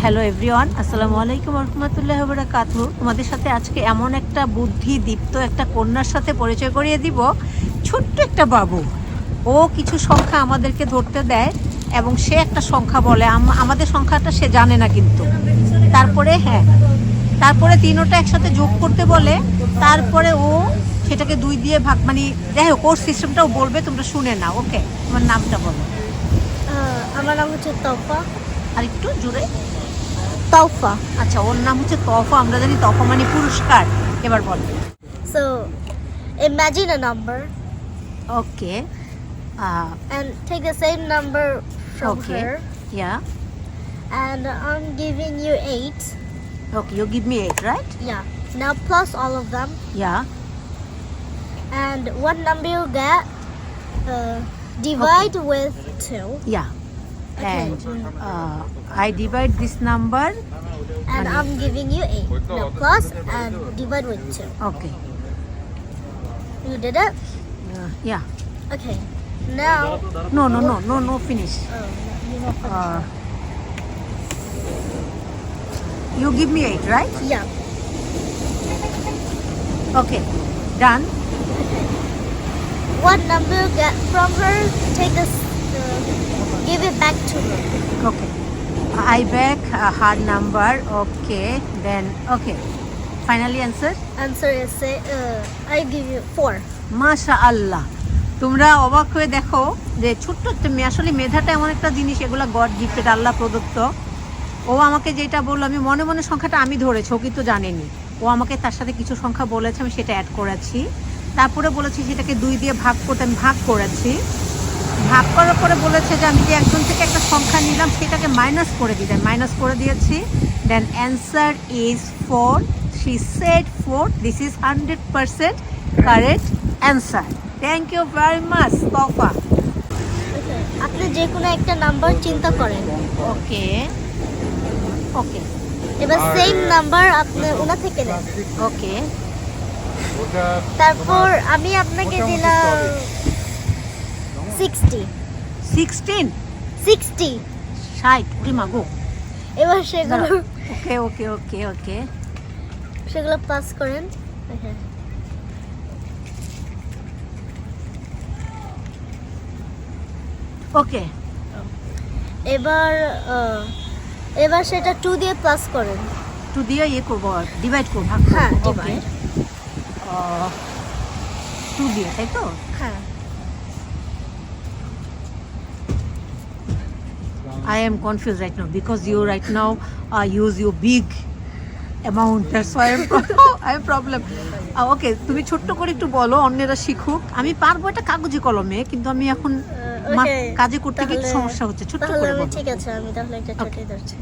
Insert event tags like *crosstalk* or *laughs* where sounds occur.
Hello everyone আসসালামু আলাইকুম রহমতুল্লাহ বরাকাতু তোমাদের সাথে আজকে এমন একটা বুদ্ধি দীপ্ত একটা কন্যার সাথে পরিচয় করিয়ে দিব। ছোট্ট একটা বাবু। ও কিছু সংখ্যা আমাদেরকে ধরতে দেয় এবং সে একটা সংখ্যা বলে। আমাদের সংখ্যাটা সে জানে না কিন্তু। তারপরে হ্যাঁ তারপরে তিনোটা একসাথে যোগ করতে বলে। তারপরে ও সেটাকে দুই দিয়ে ভাগ মানে যাই হোক, ওর সিস্টেমটাও বলবে, তোমরা শুনে না ওকে? তোমার নামটা বলো। আমার নাম হচ্ছে তফা। আর একটু জোরে তফা আচ্ছা ওর নাম হচ্ছে তফা আমরা জানি তফা মানে পুরস্কার এবার বল so imagine a number okay and take the same number from okay her yeah and I'm giving you eight okay you give me eight right yeah now plus all of them yeah and what number you get uh, divide with two yeah And uh, I divide this number. And I'm giving you eight now plus and divide with two. Okay. You did it? Uh, yeah. Okay. Now no no no no no finish. Oh, you uh, you give me eight right? Yeah. Okay. Done. What number get from her, take this, uh, give it back to her. okay. I back uh, her number. Okay. Then okay. Finally answer? Answer is say, uh, I give you four. মাশা আল্লাহ তোমরা অবাক হয়ে দেখো যে ছোট্ট একটা মেয়ে আসলে মেধাটা এমন একটা জিনিস এগুলো গড গিফটেড আল্লাহ প্রদত্ত। ও আমাকে যেটা বলল আমি মনে মনে সংখ্যাটা আমি ধরেছি ও কিন্তু জানেনি। ও আমাকে তার সাথে কিছু সংখ্যা বলেছে আমি সেটা অ্যাড করেছি। তারপরে বলেছি সেটাকে দুই দিয়ে ভাগ করতে আমি ভাগ করেছি। ভাগ করার পরে বলেছে যে আমি যে একজন থেকে একটা সংখ্যা নিলাম সেটাকে মাইনাস করে দিই। মাইনাস করে দিয়েছি। Then answer is four she set four this is hundred percent correct answer thank you very much তফা আপনি যে কোনো একটা নাম্বার চিন্তা করেন। ওকে ওকে এবার সেম নাম্বার আপনি ওনা থেকে নেন। ওকে তারপর আমি আপনাকে দিলাম সিক্সটি সিক্সটিন সিক্সটি ষাট ওরে মাগো। এবার সেগুলো ওকে ওকে ওকে ওকে। সেগুলো পাস করেন। ওকে। এবার এবার সেটা টু দিয়ে প্লাস করেন। টু দিয়ে ইয়ে করব ডিভাইড করব। হ্যাঁ, divide. টু দিয়ে তাই তো? হ্যাঁ। I am confused right now because you right now uh, use your big amount. That's why I'm, I *laughs* have problem. Uh, তুমি ছোট্ট করে একটু বলো অন্যেরা শিখুক। আমি পারব এটা কাগজে কলমে কিন্তু আমি এখন কাজে করতে গিয়ে একটু সমস্যা হচ্ছে। ছোট্ট করে ঠিক আছে আমি তাহলে একটা ছোটই ধরছি।